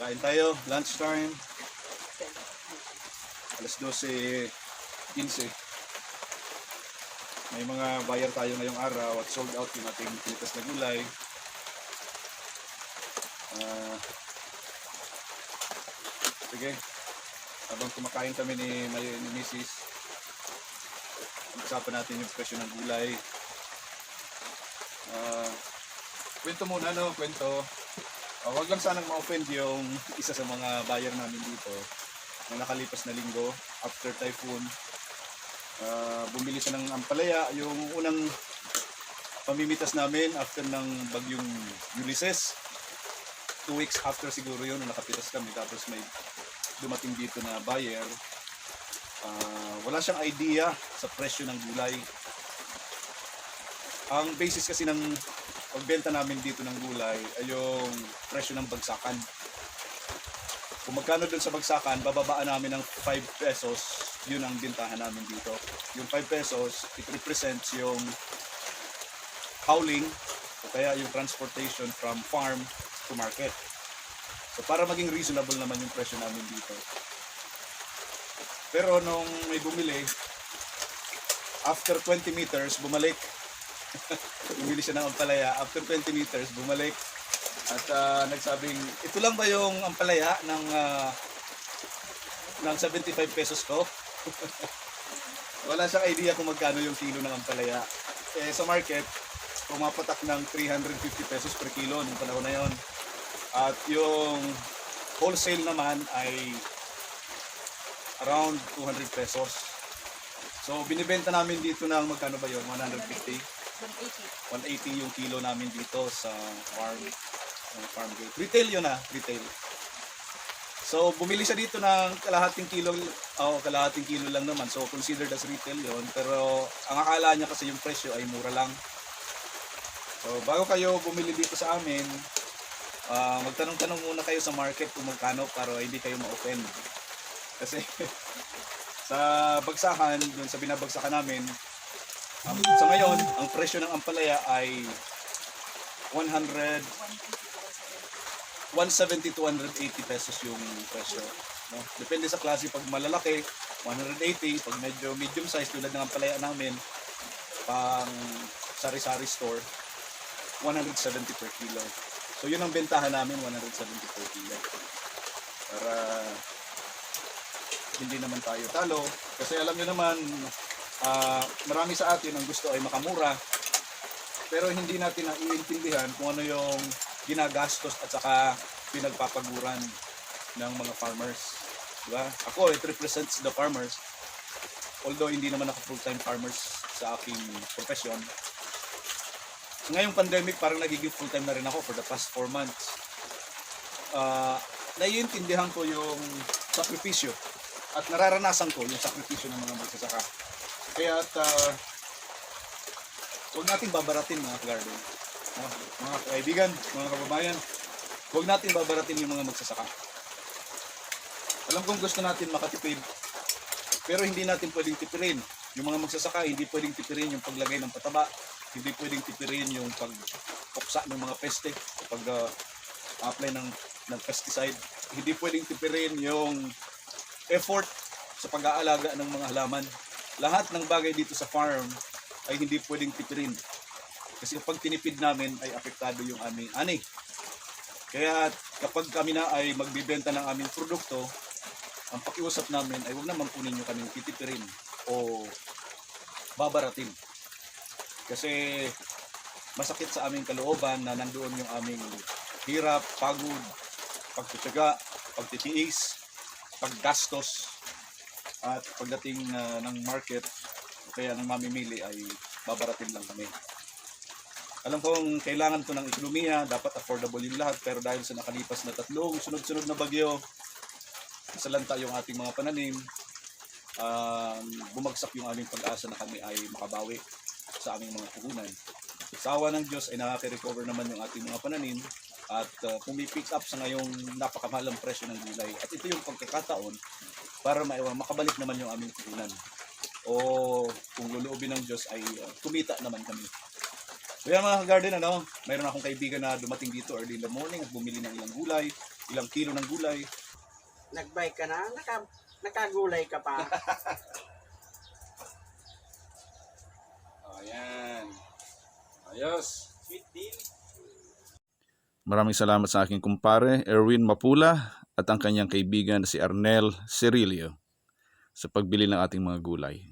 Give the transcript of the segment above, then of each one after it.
Kain tayo, lunch time. Alas 12.15. May mga buyer tayo ngayong araw at sold out yung ating pinitas na gulay. Ah, sige, habang kumakain kami ni, May, ni Mrs. Usapan natin yung presyo ng gulay. Ah, kwento muna, no? Kwento. Uh, wag lang sanang ma-offend yung isa sa mga buyer namin dito na nakalipas na linggo after typhoon. Ah, bumili siya ng ampalaya, yung unang pamimitas namin after ng bagyong Ulysses. Two weeks after siguro yun, nakapitas kami tapos may dumating dito na buyer. Ah, wala siyang idea sa presyo ng gulay. Ang basis kasi ng pagbenta namin dito ng gulay ay yung presyo ng bagsakan. Kung magkano dun sa bagsakan, bababaan namin ng 5 pesos, yun ang bintahan namin dito. Yung 5 pesos, it represents yung hauling o kaya yung transportation from farm to market. So para maging reasonable naman yung presyo namin dito. Pero nung may bumili, after 20 meters, bumalik bumili siya ng ampalaya. After 20 meters, bumalik. At ah, nagsabing, ito lang ba yung ampalaya ng, ah, ng 75 pesos ko? Wala siyang idea kung magkano yung kilo ng ampalaya. Eh, sa market, pumapatak ng 350 pesos per kilo nung panahon na yon. At yung wholesale naman ay around 200 pesos. So, binibenta namin dito ng magkano ba yun? 150? 180. 180 yung kilo namin dito sa farm uh, farm gate. Retail yun ah, retail. So bumili siya dito ng kalahating kilo, oh, kalahating kilo lang naman. So considered as retail yon pero ang akala niya kasi yung presyo ay mura lang. So bago kayo bumili dito sa amin, ah, magtanong-tanong muna kayo sa market kung magkano para hindi kayo ma-offend. Kasi sa bagsakan, dun sa binabagsakan namin, Um, sa ngayon, ang presyo ng ampalaya ay 100, 170 to 180 pesos yung presyo. No? Depende sa klase. Pag malalaki, 180. Pag medyo medium size, tulad ng ampalaya namin, pang sari-sari store, 170 per kilo. So yun ang bentahan namin, 170 per kilo. Para hindi naman tayo talo. Kasi alam nyo naman, ah, marami sa atin ang gusto ay makamura. Pero hindi natin naiintindihan kung ano yung ginagastos at saka pinagpapaguran ng mga farmers. Diba? Ako, it represents the farmers. Although hindi naman ako full-time farmers sa aking profession. So, ngayong pandemic, parang nagiging full-time na rin ako for the past 4 months. Ah, naiintindihan ko yung sakripisyo at nararanasan ko yung sakripisyo ng mga magsasaka. Kaya at ah, huwag nating babaratin mga garden. mga kaibigan, mga kababayan, huwag natin babaratin yung mga magsasaka. Alam kong gusto natin makatipid, pero hindi natin pwedeng tipirin. Yung mga magsasaka, hindi pwedeng tipirin yung paglagay ng pataba, hindi pwedeng tipirin yung pagpuksa ng mga peste, pag ah, apply ng, ng pesticide. Hindi pwedeng tipirin yung effort sa pag-aalaga ng mga halaman. Lahat ng bagay dito sa farm ay hindi pwedeng tipirin. Kasi kapag tinipid namin ay apektado yung aming ani. Kaya kapag kami na ay magbibenta ng aming produkto, ang pakiusap namin ay huwag naman po ninyo kaming titipirin o babaratin. Kasi masakit sa aming kalooban na nandoon yung aming hirap, pagod, pagtutsaga, pagtitiis, paggastos, at pagdating ah, ng market, kaya ng mamimili ay babaratin lang kami. Alam kong kailangan to ng ekonomiya, dapat affordable yung lahat, pero dahil sa nakalipas na tatlong sunod-sunod na bagyo, salanta yung ating mga pananim, um, bumagsak yung aming pag-asa na kami ay makabawi sa aming mga puhunan. Sa awa ng Diyos ay nakaka-recover naman yung ating mga pananim at uh, pumipick up sa ngayong napakamahalang presyo ng gulay. At ito yung pagkakataon para maiwan, makabalik naman yung aming puhunan. O kung luluobin ng Diyos ay uh, kumita naman kami. Kaya mga garden, ano, mayroon akong kaibigan na dumating dito early in the morning at bumili ng ilang gulay. ilang kilo ng gulay. Nagbike ka na, naka, nakagulay ka pa. Ayan. Ayos. Sweet deal. Maraming salamat sa aking kumpare, Erwin Mapula, at ang kanyang kaibigan si Arnel Cirilio sa pagbili ng ating mga gulay.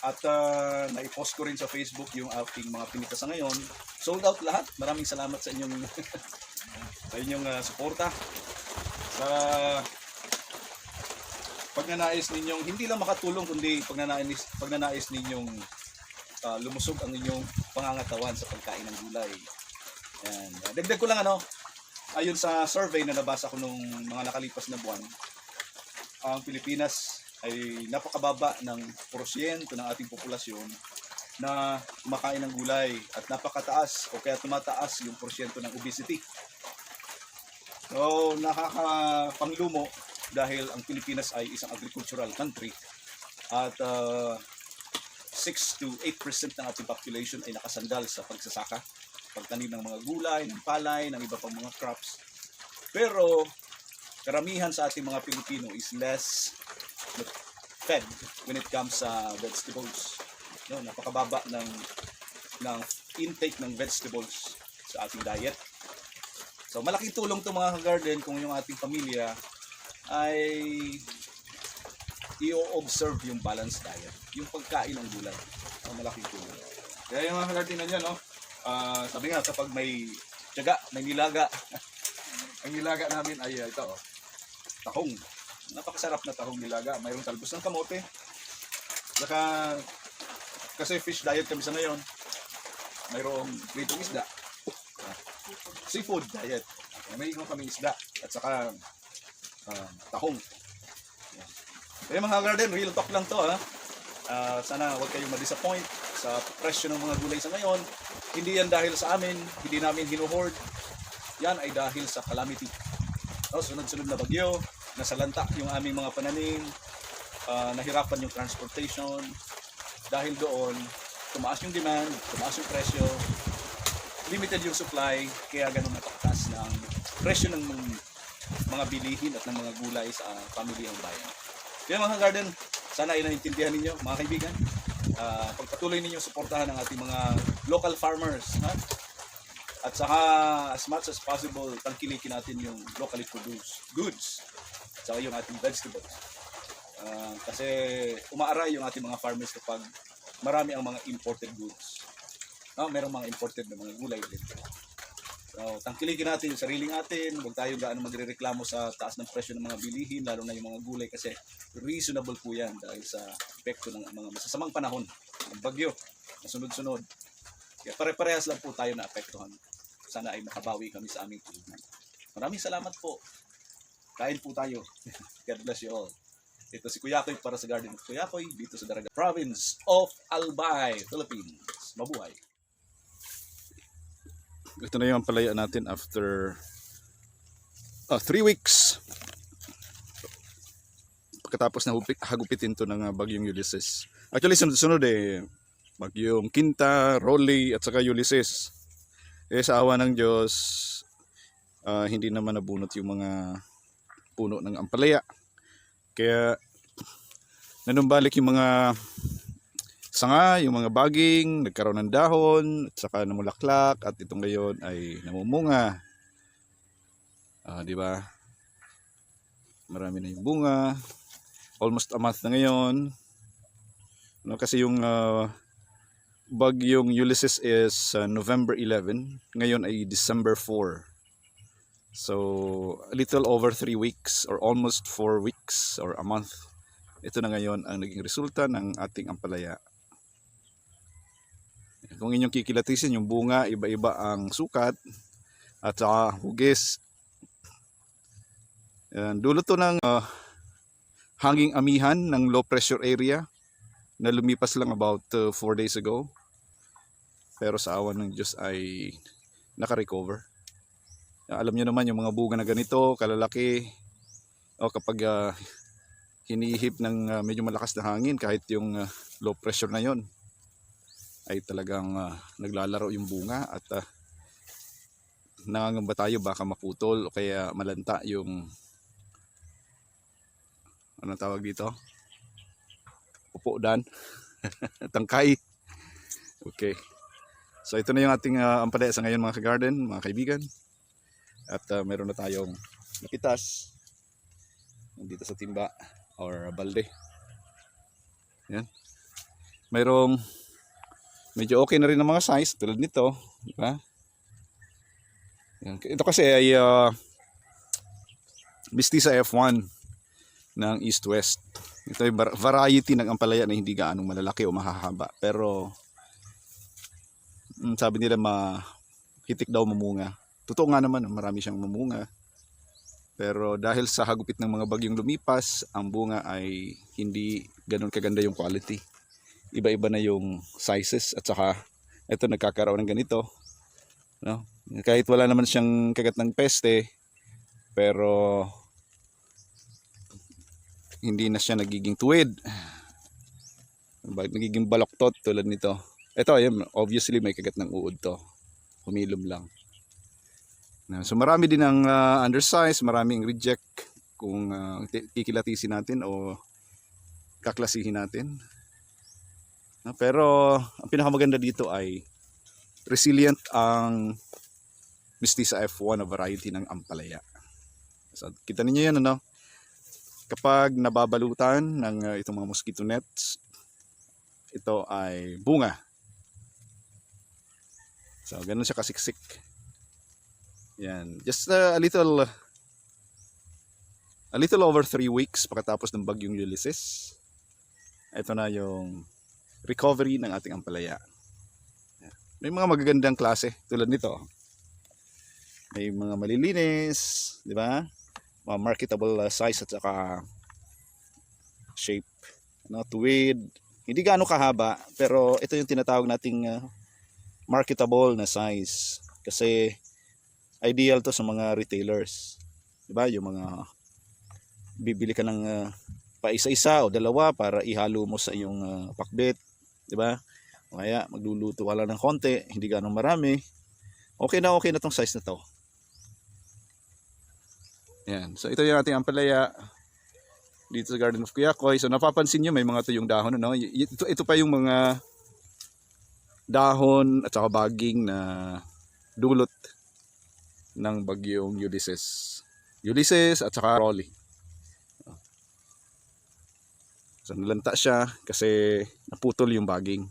At uh, naipost ko rin sa Facebook yung aking mga pinita ngayon. Sold out lahat. Maraming salamat sa inyong sa inyong uh, suporta. Sa pagnanais ninyong hindi lang makatulong kundi pagnanais pagnanais ninyong uh, lumusog ang inyong pangangatawan sa pagkain ng gulay. Yan. Dagdag ko lang ano, ayon sa survey na nabasa ko nung mga nakalipas na buwan, ang Pilipinas ay napakababa ng porsyento ng ating populasyon na kumakain ng gulay at napakataas o kaya tumataas yung porsyento ng obesity. So, nakakapanglumo dahil ang Pilipinas ay isang agricultural country at uh, 6 to 8% ng ating population ay nakasandal sa pagsasaka, pagtanim ng mga gulay, ng palay, ng iba pang mga crops. Pero karamihan sa ating mga Pilipino is less fed when it comes sa vegetables. No, napakababa ng ng intake ng vegetables sa ating diet. So malaking tulong to mga garden kung yung ating pamilya ay i-observe yung balanced diet, yung pagkain ng gulay. So, malaking tulong. Kaya yung mga garden na no, ah, sabi nga kapag may tiyaga, may nilaga, ang nilaga namin ay uh, ito, oh, tahong. Napakasarap na tahong nilaga. Mayroong talbos ng kamote. Saka, kasi fish diet kami sa ngayon. Mayroong pritong isda. Ah, Seafood diet. May kami isda. At saka, ah, tahong. Kaya mga garden, real talk lang to ha. Ah, sana huwag kayong ma-disappoint sa presyo ng mga gulay sa ngayon. Hindi yan dahil sa amin, hindi namin hinuhoard. Yan ay dahil sa calamity. Oh, sunod-sunod na bagyo, nasalanta yung aming mga pananim, ah, nahirapan yung transportation. Dahil doon, tumaas yung demand, tumaas yung presyo, limited yung supply, kaya ganun napakataas ng presyo ng mga, bilihin at ng mga gulay sa pamilihang bayan. Kaya mga garden, sana ay naintindihan ninyo, mga kaibigan. Ah, pagpatuloy ninyo suportahan ang ating mga local farmers. Ha? At saka, as much as possible, tangkilikin natin yung locally produced goods. At saka yung ating vegetables. Ah, kasi umaaray yung ating mga farmers kapag marami ang mga imported goods. No, merong mga imported na mga gulay din. So, tangkilikin natin yung sariling atin, huwag tayo gaano magrereklamo sa taas ng presyo ng mga bilihin, lalo na yung mga gulay kasi reasonable po yan dahil sa epekto ng mga masasamang panahon, ng bagyo, na sunod-sunod. Kaya pare-parehas lang po tayo na apektuhan. Sana ay makabawi kami sa aming tulungan. Maraming salamat po. Kain po tayo. God bless you all. Ito si Kuyakoy para sa Garden of Kuyakoy dito sa Daraga Province of Albay, Philippines. Mabuhay! Ito na yung palaya natin after ah, three weeks. Pagkatapos na hagupitin to ng ah, bagyong Ulysses. Actually, sunod-sunod eh. Bagyong Kinta, Rolly, at saka Ulysses. Eh, sa awa ng Diyos, ah, hindi naman nabunot yung mga puno ng ampalaya. Kaya, nanumbalik yung mga sanga, yung mga baging, nagkaroon ng dahon, at saka namulaklak, at ito ngayon ay namumunga. Ah, di ba? Marami na yung bunga. Almost a month na ngayon. No, kasi yung ah, bagyong Ulysses is ah, November 11. Ngayon ay December 4. So, a little over 3 weeks or almost 4 weeks or a month. Ito na ngayon ang naging resulta ng ating ampalaya. Kung inyong kikilatisin yung bunga, iba-iba ang sukat at saka hugis. Yan, dulot to ng ah, hanging amihan ng low pressure area na lumipas lang about 4 days ago. Pero sa awan ng Diyos ay nakarecover. Alam niyo naman yung mga bunga na ganito, kalalaki, o kapag ah, hinihip ng ah, medyo malakas na hangin kahit yung ah, low pressure na yon ay talagang ah, naglalaro yung bunga at ah, nangangamba tayo baka maputol o kaya malanta yung ano tawag dito? Upo dan. Tangkay. Okay. So ito na yung ating uh, ampalaya sa ngayon mga ka-garden, mga kaibigan. At ah, meron na tayong napitas dito sa timba or balde. Yan. Mayroong medyo okay na rin ang mga size tulad nito, di ba? Ito kasi ay uh, Mistisa F1 ng East-West. Ito ay var- variety ng ampalaya na hindi gaanong malalaki o mahahaba. Pero mm, sabi nila ma hitik daw mamunga. Totoo nga naman, marami siyang mamunga. Pero dahil sa hagupit ng mga bagyong lumipas, ang bunga ay hindi ganun kaganda yung quality. Iba-iba na yung sizes at saka ito nagkakaroon ng ganito. No? Kahit wala naman siyang kagat ng peste, pero hindi na siya nagiging tuwid. Nagiging baloktot tulad nito. Ito, ayun, obviously may kagat ng uod to. Humilom lang. So marami din ang ah, undersize, maraming reject kung ti- kikilatisin natin o kaklasihin natin. Na, pero ang pinakamaganda dito ay resilient ang Mestiza F1 na variety ng ampalaya. So, kita ninyo yan ano? Kapag nababalutan ng ah, itong mga mosquito nets, ito ay bunga. So, ganun siya kasiksik. Yan. Just uh, a little a little over 3 weeks pagkatapos ng bagyong Ulysses. Ito na yung recovery ng ating ampalaya. May mga magagandang klase tulad nito. May mga malilinis, di ba? Mga marketable uh, size at saka shape. No, tuwid. Hindi gaano kahaba, pero ito yung tinatawag nating uh, marketable na size. Kasi ideal to sa mga retailers. 'Di ba? Yung mga bibili ka ng uh, paisa-isa o dalawa para ihalo mo sa iyong uh, pakbet, 'di ba? Kaya magluluto ka lang ng konti, hindi ganong marami. Okay na okay na tong size na to. Yan. So ito yung ating ampalaya dito sa Garden of Kuyakoy. So napapansin nyo may mga tuyong dahon ano. Ito, ito pa yung mga dahon at saka baging na dulot ng bagyong Ulysses. Ulysses at saka Rolly. So nalanta siya kasi naputol yung baging.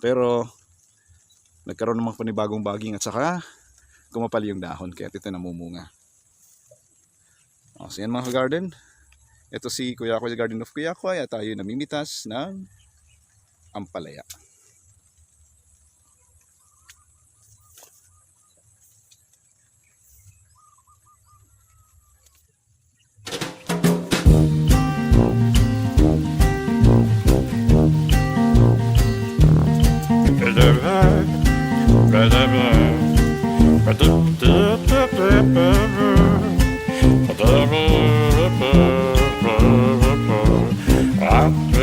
Pero nagkaroon namang panibagong baging at saka kumapal yung dahon kaya ito namumunga. O, so yan mga ka-garden. Ito si Kuya Koy Garden of Kuya Koy at tayo namimitas ng ampalaya. out.